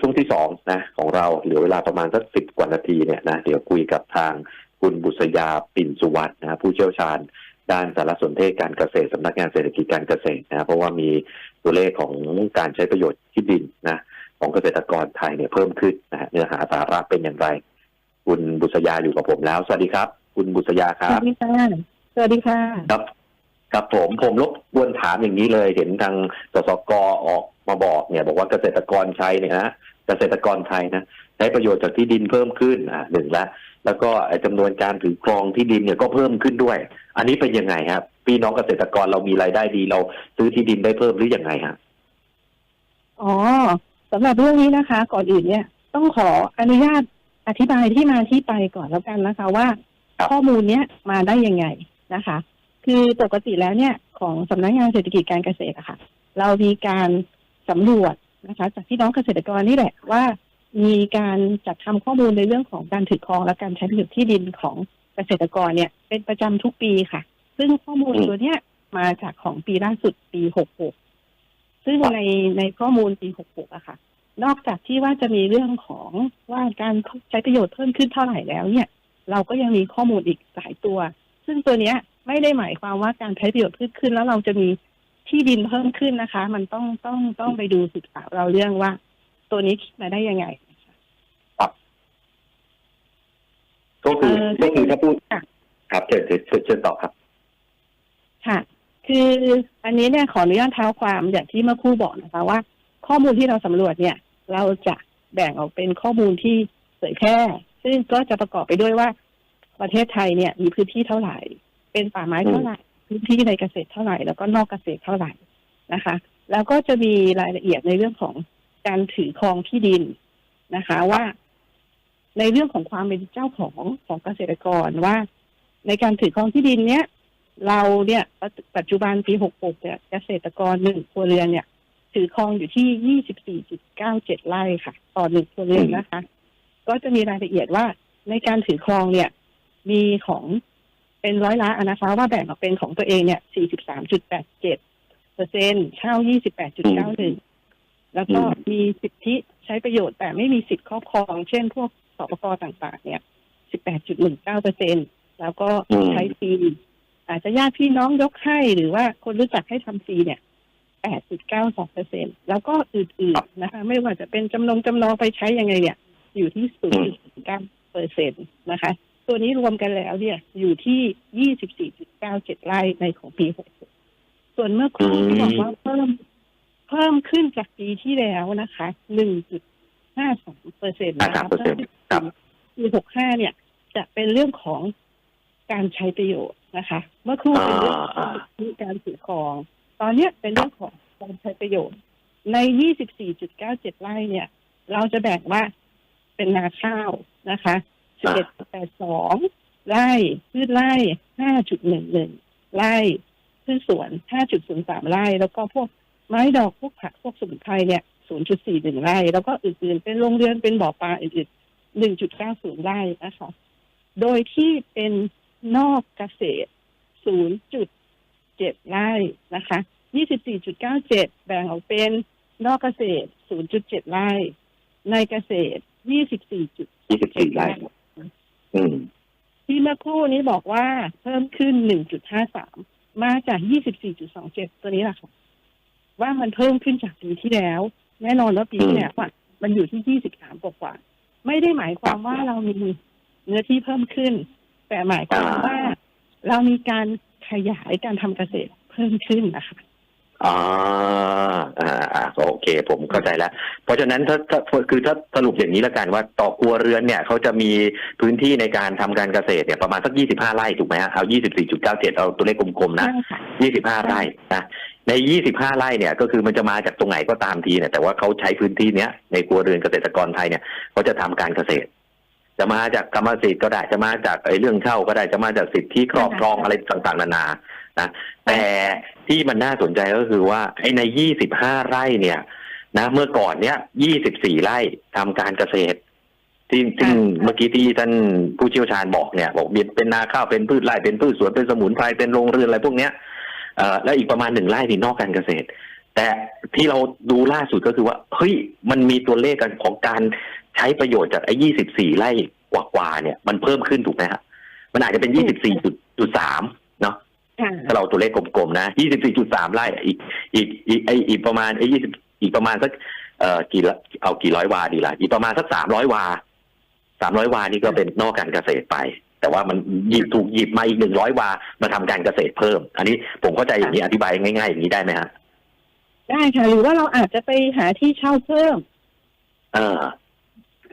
ช่วงที่สองนะของเราเหลือเวลาประมาณสักสิบกว่านาทีเนี่ยนะเดี๋ยวคุยกับทางคุณบุษยาปิ่นสุวรรณนะผู้เชี่ยวชาญด้านสารสนเทศการเกษตรสำนักงานเศรษฐกิจการเกษตรนะเพราะว่ามีตัวเลขของการใช้ประโยชน์ที่ดินนะของเกษตรกรไทยเนี่ยเพิ่มขึ้นนะฮะเนื้อหาสาระเป็นอย่างไร คุณบุษยาอยู่กับผมแล้ว สวัสดีครับ คุณบุษยาคสรัวับสดีค่ะสวัสดีค่ะครับครับผมผมรบกวนถามอย่างนี้เลย เห็นทางสสกออก มาบอกเนี่ยบอกว่าเกษตรกรไทยเนี่ยนะเกษตรกรไทยนะใช้ประโยชน์จากที่ดินเพิ่มขึ้นอ่าหนึ่งละแล้วก็ไอ้จำนวนการถือครองที่ดินเนี่ยก็เพิ่มขึ้นด้วย อันนี้เป็นยังไงครับพี่น้องเกษตรกรเรามีรายได้ดีเราซื้อที่ดินได้เพิ่มหรือยังไงฮะอ๋อสำหรับเรื่องนี้นะคะ ก่อนอื่นเนี่ย ต้องขออนุญาตอธิบายที่มาที่ไปก่อนแล้วกันนะคะ ว่า ข้อมูลเนี้ยมาได้ยังไงนะคะ คือปกติแล้วเนี่ย ของสำนักงานเศรษฐกิจการเกษตรอะค่ะ เรามีการ สำรวจนะคะ จากพี่น้องเกษตรกรนี่แหละว่า มีการจัดทำข้อมูลในเรื่องของการถือครองและการใช้ประโยชน์ที่ดินของเกษตรกรเนี่ย เป็นประจำทุกปีค่ะ ซึ่งข้อมูลตัวเนี้ยมาจากของปีล่าสุดปี 66 ซึ่งในในข้อมูลปี 66อะค่ะ นอกจากที่ว่าจะมีเรื่องของว่าการใช้ประโยชน์เพิ่มขึ้นเท่าไหร่แล้วเนี่ย เราก็ยังมีข้อมูลอีกหลายตัว ซึ่งตัวเนี้ยไม่ได้หมายความว่าการใช้ประโยชน์เพิ่มขึ้นแล้วเราจะมี ที่ดินเพิ่มขึ้นนะคะ มันต้องต้องต้องไปดูศึกษาเราเรื่องว่า ตัวนี้คิดมาได้ยังไงก็คือเอ่อก็คือถ้าพูดค่ะครับเชิญเชิญเชิญเชิญต่อครับ ค่ะ คืออันนี้เนี่ยขออนุญาตเท้าความอย่างที่เมื่อครู่บอกนะคะว่า ข้อมูลที่เราสำรวจเนี่ย เราจะแบ่งออกเป็นข้อมูลที่เผยแพร่ ซึ่งก็จะประกอบไปด้วยว่าประเทศไทยเนี่ย มีพื้นที่เท่าไหร่ เป็นป่าไม้เท่าไหร่ พื้นที่ในเกษตรเท่าไหร่ แล้วก็นอกเกษตรเท่าไหร่นะคะ แล้วก็จะมีรายละเอียดในเรื่องของการถือครองที่ดินนะคะ ว่า ในเรื่องของความเป็นเจ้าของของเกษตรกรว่า ในการถือครองที่ดินเนี้ยเราเนี่ยปัจจจุบันปี 66 เนี่ยเกษตรกรหนึ่งครัวเรือนเนี่ย ถือครองอยู่ที่ 24.97 ไร่ค่ะ ต่อหนึ่งครัวเรือนนะคะ ก็จะมีรายละเอียดว่าในการถือครองเนี่ย มีของ เป็นร้อยละนะคะว่าแบ่งออกเป็นของตัวเองเนี่ย 43.87เปอร์เซ็นเช่า 28.91 แล้วก็มีสิทธิใช้ประโยชน์แต่ไม่มีสิทธิครอบครอง เช่นพวกสปกต่างๆ เนี่ย 18.19เปอร์เซ็นแล้วก็อืมใช้ฟรีอาจจะญาติพี่น้องยกให้หรือว่าคนรู้จักให้ทำฟรีเนี่ย8.92เปอร์เซ็นแล้วก็อื่นๆนะคะ ไม่ว่าจะเป็นจำนงจำนองไปใช้ยังไงเนี่ย อยู่ที่ 0.9เปอร์เซ็นนะคะ ตัวนี้รวมกันแล้วเนี่ย อยู่ที่24.97ไร่ในของปี66ส่วนเมื่อครู่ที่บอกว่าเพิ่มเพิ่มขึ้นจากปีที่แล้วนะคะ1.53เปอร์เซ็นต์นะคะ53%ครับปี65เนี่ย จะเป็นเรื่องของการใช้ประโยชน์นะคะ เมื่อครู่เป็นเรื่องของอ่าที่การถือครอง ตอนเนี้ยเป็นเรื่องของการใช้ประโยชน์ ใน 24.97 ไร่เนี่ย เราจะแบ่งว่าเป็นนาข้าวนะคะ สิบเอ็ดแปดสองไร่พืชไร่ห้าจุดหนึ่งหนึ่งไร่พืชสวนห้าจุดศูนย์สามไร่ แล้วก็พวกไม้ดอกพวกผักพวกสมุนไพรเนี่ยศูนย์จุดสี่หนึ่งไร่ แล้วก็อื่นๆ เป็นโรงเรือนเป็นบ่อปลาอื่นๆหนึ่งจุดเก้าศูนย์ไร่นะคะโดยที่เป็นนอกเกษตรศูนย์จุดเจ็ดไร่นะคะยี่สิบสี่จุดเก้าเจ็ดแบ่งออกเป็นนอกเกษตรศูนย์จุดเจ็ดไร่ ในเกษตรยี่สิบสี่จุดยี่สิบสี่ไร่ ที่เมื่อครู่นี้บอกว่าเพิ่มขึ้น 1.53 มาจาก 24.27 ตัวนี้แหละค่ะ ว่ามันเพิ่มขึ้นจากปีที่แล้ว แน่นอนว่าปีที่แล้วอะมันอยู่ที่ 23 กว่าๆไม่ได้หมายความว่าเรามีเนื้อที่เพิ่มขึ้น แต่หมายความว่าเรามีการขยายการทำเกษตรเพิ่มขึ้นนะคะ อ่าอ่าอ่าโอเค ผมเข้าใจแล้ว เพราะฉะนั้นถ้าถ้าคือถ้าสรุปอย่างนี้ละกันว่าต่อครัวเรือนเนี่ยเขาจะมีพื้นที่ในการทำการเกษตรเนี่ยประมาณสัก25ไร่ถูกไหมฮะเอา24.97เอาตัวเลขกลมๆนะใช่ค่ะ25ไร่นะใน 25 ไร่เนี่ย ก็คือมันจะมาจากตรงไหนก็ตามทีเนี่ย แต่ว่าเขาใช้พื้นที่เนี้ยในครัวเรือนเกษตรกรไทยเนี่ยเขาจะทำการเกษตร จะมาจากกรรมสิทธิ์ก็ได้จะมาจากไอ้เรื่องเช่าก็ได้จะมาจากสิทธิครอบครองอะไรต่างๆนานานะแต่ที่มันน่าสนใจก็คือว่าไอ้ใน25ไร่เนี่ยนะเมื่อก่อนเนี้ย24ไร่ทำการเกษตรที่ซึ่งเมื่อกี้ที่ท่านผู้เชี่ยวชาญบอกเนี่ยบอกเป็นนาข้าวเป็นพืชไร่เป็นพืชสวนเป็นสมุนไพรเป็นโรงเรือนอะไรพวกเนี้ยเอ่อแล้วอีกประมาณหนึ่งไร่นี่นอกการเกษตร แต่ที่เราดูล่าสุดก็คือว่าเฮ้ยมันมีตัวเลขกันของการ ใช้ประโยชน์จากไอ้ยี่สิบสี่ไร่กว่าๆเนี่ย มันเพิ่มขึ้นถูกไหมฮะมันอาจจะเป็นยี่สิบสี่จุดสามเนาะค่ะถ้าเราตัวเลขกลมๆนะยี่สิบสี่จุดสามไร่อีกอีกอีกไออีกประมาณไอ้ยี่สิบอีกประมาณสักเอ่อกี่ละเอากี่ร้อยวาดีล่ะอีกประมาณสักสามร้อยวาสามร้อยวานี่ก็เป็นนอกการเกษตรไป แต่ว่ามันหยิบถูกหยิบมาอีกหนึ่งร้อยวามาทำการเกษตรเพิ่ม อันนี้ผมเข้าใจอย่างนี้อธิบายง่ายๆอย่างนี้ได้ไหมฮะได้ค่ะหรือว่าเราอาจจะไปหาที่เช่าเพิ่ม เออ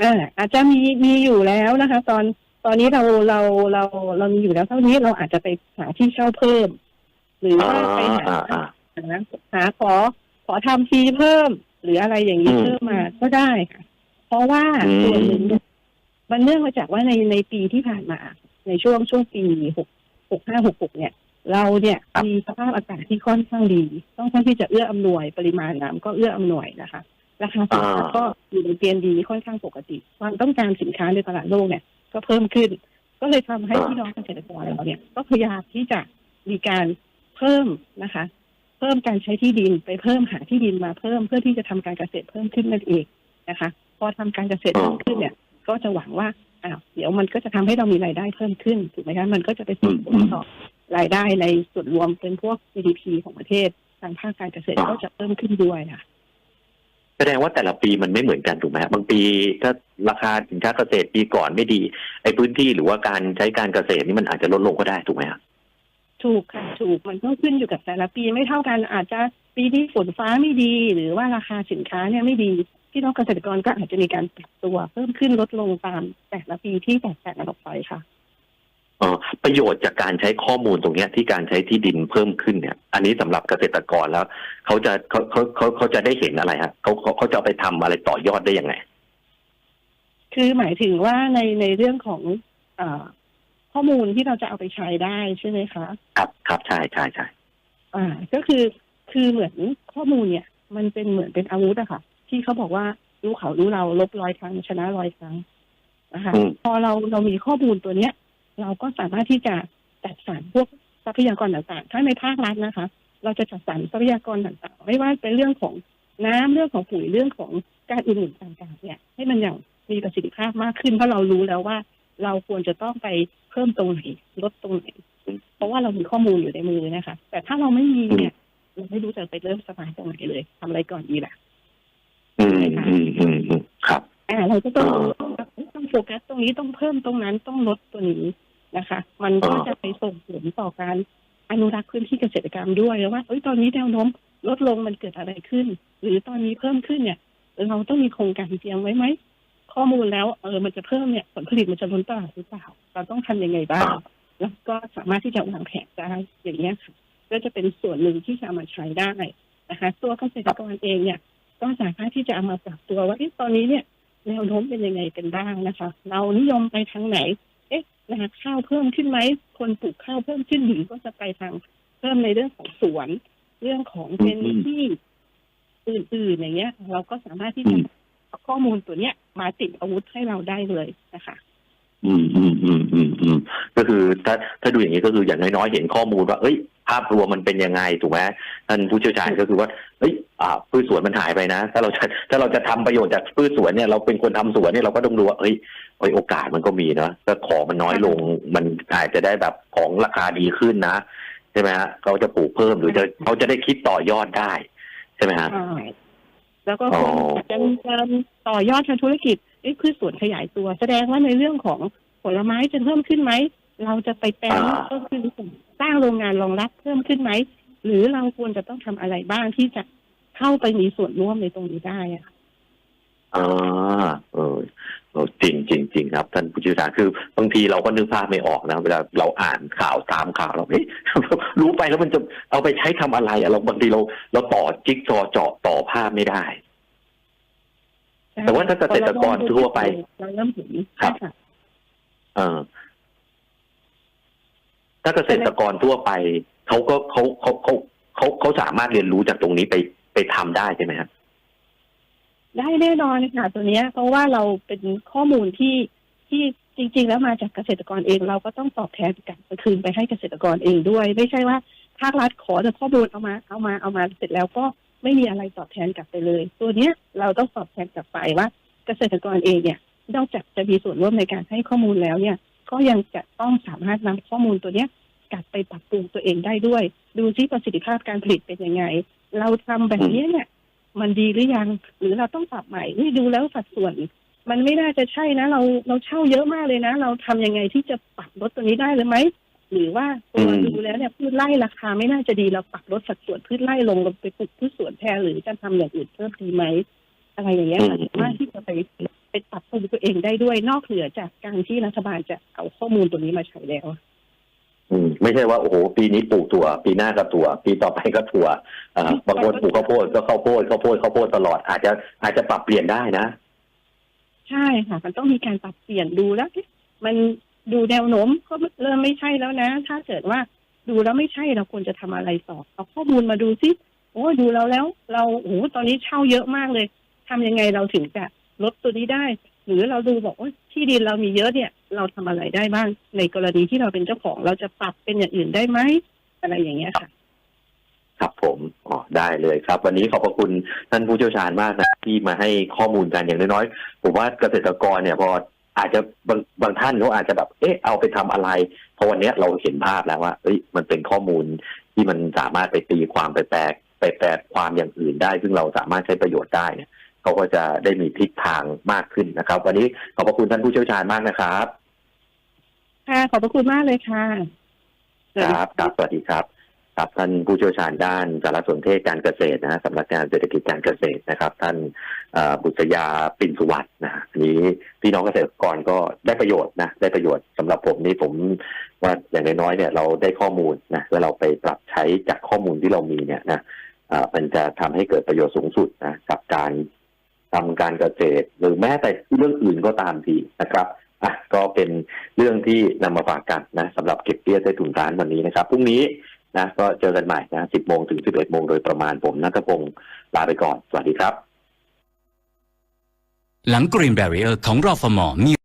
อ่าอาจจะมีมีอยู่แล้วนะคะ ตอนตอนนี้เราเราเราเรามีอยู่แล้วเท่านี้เราอาจจะไปหาที่เช่าเพิ่ม หรือว่าไปหาอ่าอ่าหาหาขอขอทำทีเพิ่ม หรืออะไรอย่างนี้อืมเพิ่มมาก็ได้ค่ะ เพราะว่าอืมส่วนหนึ่งเนี่ยมันเนื่องมาจากว่าในในปีที่ผ่านมา ในช่วงช่วงปีหกหกห้าหกหกเนี่ย เราเนี่ยมีสภาพอากาศที่ค่อนข้างดี ต้องค่อนที่จะเอื้ออำนวยปริมาณน้ำก็เอื้ออำนวยนะคะ ราคาสินค้าอ่าก็อยู่ในเกณฑ์ดีค่อนข้างปกติความต้องการสินค้าในตลาดโลกเนี่ยก็เพิ่มขึ้น ก็เลยทำให้พี่น้องเกษตรกรเราเนี่ย ก็พยายามที่จะมีการเพิ่มนะคะ เพิ่มการใช้ที่ดินไปเพิ่มหาที่ดินมาเพิ่มเพื่อที่จะทำการเกษตรเพิ่มขึ้นนั่นเองนะคะ พอทำการเกษตรเพิ่มขึ้นเนี่ย ก็จะหวังว่าอ้าวเดี๋ยวมันก็จะทำให้เรามีรายได้เพิ่มขึ้นถูกไหมคะมันก็จะไปส่งผลต่อรายได้ในส่วนรวมเป็นพวก GDP ของประเทศทางภาคการเกษตรก็จะเพิ่มขึ้นด้วยค่ะ แสดงว่าแต่ละปีมันไม่เหมือนกันถูกไหมบางปีถ้าราคาสินค้าเกษตรปีก่อนไม่ดี ไอ้พื้นที่หรือว่าการใช้การเกษตรนี่มันอาจจะลดลงก็ได้ถูกไหมฮะถูกค่ะถูกมันก็ขึ้นอยู่กับแต่ละปีไม่เท่ากันอาจจะปีที่ฝนฟ้าไม่ดี หรือว่าราคาสินค้าเนี่ยไม่ดีพี่น้องเกษตรกรก็อาจจะมีการปรับตัวเพิ่มขึ้นลดลงตามแต่ละปีที่แตกต่างกันออกไปค่ะ ประโยชน์จากการใช้ข้อมูลตรงเนี้ยที่การใช้ที่ดินเพิ่มขึ้นเนี่ย อันนี้สำหรับเกษตรกรแล้วเขาจะเขาเขาเขาเขาจะได้เห็นอะไรฮะเขาเขาเขาจะเอาไปทำอะไรต่อยอดได้ยังไง คือหมายถึงว่าในในเรื่องของเออข้อมูลที่เราจะเอาไปใช้ได้ใช่ไหมคะ ครับครับใช่ใช่ใช่อ่า ก็คือคือเหมือนข้อมูลเนี่ย มันเป็นเหมือนเป็นอาวุธอะค่ะ ที่เขาบอกว่ารู้เขารู้เราลบร้อยครั้งชนะร้อยครั้งนะคะอืมพอเราเรามีข้อมูลตัวเนี้ย เราก็สามารถที่จะจัดสรรพวกทรัพยากรต่างๆถ้าในภาครัฐนะคะ เราจะจัดสรรทรัพยากรต่างๆ ไม่ว่าเป็นเรื่องของน้ำเรื่องของปุ๋ยเรื่องของการอื่นๆต่างๆ เนี่ย ให้มันอย่างมีประสิทธิภาพมากขึ้น เพราะเรารู้แล้วว่า เราควรจะต้องไปเพิ่มตรงไหนลดตรงไหนเพราะว่าเรามีข้อมูลอยู่ในมือนะคะ แต่ถ้าเราไม่มีเนี่ยเราไม่รู้จะไปเริ่มสตาร์ทตรงไหนเลยทำอะไรก่อนดีล่ะอืมอืมอืมอืมครับอ่าเราก็ต้องอ่าต้อง โฟกัสตรงนี้ต้องเพิ่มตรงนั้นต้องลดตัวนี้นะคะ มันก็จะไปส่งผลต่อการอนุรักษ์พื้นที่เกษตรกรรมด้วยว่าเอ้ยตอนนี้แนวโน้มลดลงมันเกิดอะไรขึ้น หรือตอนนี้เพิ่มขึ้นเนี่ย เราต้องมีโครงการเตรียมไว้ไหมข้อมูลแล้วเออมันจะเพิ่มเนี่ยผลผลิตมันจะล้นตลาดหรือเปล่า เราต้องทำยังไงบ้างแล้วก็สามารถที่จะวางแผนได้อย่างนี้ยค่ะก็จะเป็นส่วนหนึ่งที่จะามาใช้ได้นะคะ ตัวเกษตรกรเองเนี่ยก็สามารถที่จะเอามาปรับตัวว่าตอนนี้เนี่ย แนวโน้มเป็นยังไงกันบ้างนะคะ เรานิยมไปทางไหน เอ๊ะนะคะข้าวเพิ่มขึ้นไหมคนปลูกข้าวเพิ่มขึ้นหรือก็จะไปทางเพิ่มในเรื่องของสวน เรื่องของเป็นอืมที่อื่นๆอย่างเงี้ย เราก็สามารถที่อืจะมเอาข้อมูลตัวเนี้ย มาติดอาวุธให้เราได้เลยนะคะอืมอืมอืมอืมอืมก็คือถ้าถ้าดูอย่างนี้ก็คืออย่างน้อยๆเห็นข้อมูลว่า เอ้ย ภาพรวมมันเป็นยังไงถูกไหมท่านผู้เชี่ยวชาญก็คือว่าเอ้ยอ่าพืชสวนมันหายไปนะ ถ้าเราจะถ้าเราจะทำประโยชน์จากพืชสวนเนี่ยเราเป็นคนทำสวนเนี่ยเราก็ต้องดูว่าเอ้ยเอ้ยโอกาสมันก็มีนะถ้าของมันน้อยลงมันอาจจะได้แบบของราคาดีขึ้นนะใช่ไหมฮะเขาจะปลูกเพิ่มหรือจะเขาจะได้คิดต่อยอดได้ใช่ไหมฮะใช่แล้วก็อ๋อคนจะมีการต่อยอดทางธุรกิจเอ้ยพืชสวนขยายตัว แสดงว่าในเรื่องของผลไม้จะเพิ่มขึ้นไหม เราจะไปแปลรูปเพิ่มขึ้นหรือเปล่าสร้างโรงงานรองรับเพิ่มขึ้นไหม หรือเราควรจะต้องทำอะไรบ้างที่จะเข้าไปมีส่วนร่วมในตรงนี้ได้อะอ่าเออเออจริงจริงจริงครับ ท่านผู้เชี่ยวชาญคือบางทีเราก็นึกภาพไม่ออกนะเวลาเราอ่านข่าวตามข่าวเราเฮ้ยรู้ไปแล้วมันจะเอาไปใช้ทำอะไรอะเราบางทีเราเราต่อจิ๊กซอว์เจาะต่อภาพไม่ได้ แต่ว่าถ้าเกษตรกรทั่วไปเราเริ่มเห็นครับค่ะเออ ถ้าเกษตรกรทั่วไปเขาก็เขาเขาเขาเขาเขาสามารถเรียนรู้จากตรงนี้ไปไปทำได้ใช่ไหมครับได้แน่นอนค่ะตัวเนี้ยเพราะว่าเราเป็นข้อมูลที่ที่จริง ๆ แล้วมาจากเกษตรกรเอง เราก็ต้องตอบแทนกลับคืนไปให้เกษตรกรเองด้วย ไม่ใช่ว่าภาครัฐขอแต่ข้อมูลเอามาเอามาเอามาเสร็จแล้วก็ไม่มีอะไรตอบแทนกลับไปเลย ตัวเนี้ยเราต้องตอบแทนกลับไปว่า เกษตรกรเองเนี่ยนอกจากจะมีส่วนร่วมในการให้ข้อมูลแล้วเนี่ย ก็ยังจะต้องสามารถนำข้อมูลตัวเนี้ยกลับไปปรับปรุงตัวเองได้ด้วย ดูซิประสิทธิภาพการผลิตเป็นยังไง เราทำแบบนี้เนี่ย มันดีหรือยัง หรือเราต้องปรับใหม่นี่ดูแล้วสัดส่วน มันไม่น่าจะใช่นะ เราเราเช่าเยอะมากเลยนะ เราทำยังไงที่จะปรับลดตัวนี้ได้เลยไหมหรือว่าตัวอืมดูแล้วเนี่ยพืชไร่ราคาไม่น่าจะดีเราปรับลดสัดส่วนพืชไร่ลงลงไปปลูกพืชสวนแทนหรือจะทำอย่างอื่นเพิ่มดีไหมอะไรอย่างเงี้ยค่ะสามารถที่จะไป ไปปรับปรุงตัวเองได้ด้วยนอกเหนือจากการที่รัฐบาลจะเอาข้อมูลตัวนี้มาใช้แล้วอืมไม่ใช่ว่าโอ้โหปีนี้ปลูกถั่ว ปีหน้าก็ถั่ว ปีต่อไปก็ถั่วอ่าบางคนปลูกข้าวโพดก็ข้าวโพดข้าวโพดข้าวโพดตลอดอาจจะอาจจะปรับเปลี่ยนได้นะ ใช่ค่ะ มันต้องมีการปรับเปลี่ยนดูแล้วเอ๊ะมันดูแนวโน้มก็เริ่มไม่ใช่แล้วนะ ถ้าเกิดว่าดูแล้วไม่ใช่เราควรจะทำอะไรต่อเอาข้อมูลมาดูซิโอ้ดูแล้วแล้ว เราโอ้โหตอนนี้เช่าเยอะมากเลยทำยังไงเราถึงจะ ลดตัวนี้ได้ หรือเราดูบอกว่าที่ดินเรามีเยอะเนี่ย เราทำอะไรได้บ้าง ในกรณีที่เราเป็นเจ้าของเราจะปรับเป็นอย่างอื่นได้ไหมอะไรอย่างเงี้ยค่ะครับผมอ๋อได้เลยครับ วันนี้ขอบพระคุณท่านผู้เชี่ยวชาญมากนะที่มาให้ข้อมูลกันอย่างน้อยๆผมว่าเกษตรกรเนี่ยพออาจจะบางบางท่านเขาอาจจะแบบ เอ๊ะเอาไปทำอะไร เพราะวันนี้เราเห็นภาพแล้วว่าเอ้ยมันเป็นข้อมูลที่มันสามารถไปตีความไปแปลไปแปลความอย่างอื่นได้ ซึ่งเราสามารถใช้ประโยชน์ได้เนี่ย เขาก็จะได้มีทิศทางมากขึ้นนะครับ วันนี้ขอบพระคุณท่านผู้เชี่ยวชาญมากนะครับค่ะขอบพระคุณมากเลยค่ะสวัสดีครับครับสวัสดีครับครับท่านผู้เชี่ยวชาญด้านสารสนเทศการเกษตรนะฮะสำนักงานเศรษฐกิจการเกษตรนะครับ ท่านเอ่อบุษยาปิ่นสุวัสด์นะฮะอันนี้พี่น้องเกษตรกรก็ได้ประโยชน์นะได้ประโยชน์สำหรับผมนี่ผมว่าอย่างน้อยๆเนี่ยเราได้ข้อมูลนะแล้วเราไปปรับใช้จากข้อมูลที่เรามีเนี่ยนะเอ่อมันจะทำให้เกิดประโยชน์สูงสุดนะกับการ ทำการเกษตร หรือแม้แต่เรื่องอื่นก็ตามทีนะครับอะก็เป็นเรื่องที่นำมาฝากกันนะสำหรับเก็บเบี้ยใต้ถุนร้านวันนี้นะครับพรุ่งนี้นะก็เจอกันใหม่นะ 10 โมงถึง 11 โมงโดยประมาณผมนัทพงศ์ลาไปก่อน สวัสดีครับ หลัง Green Barrier ของรอฟมอมี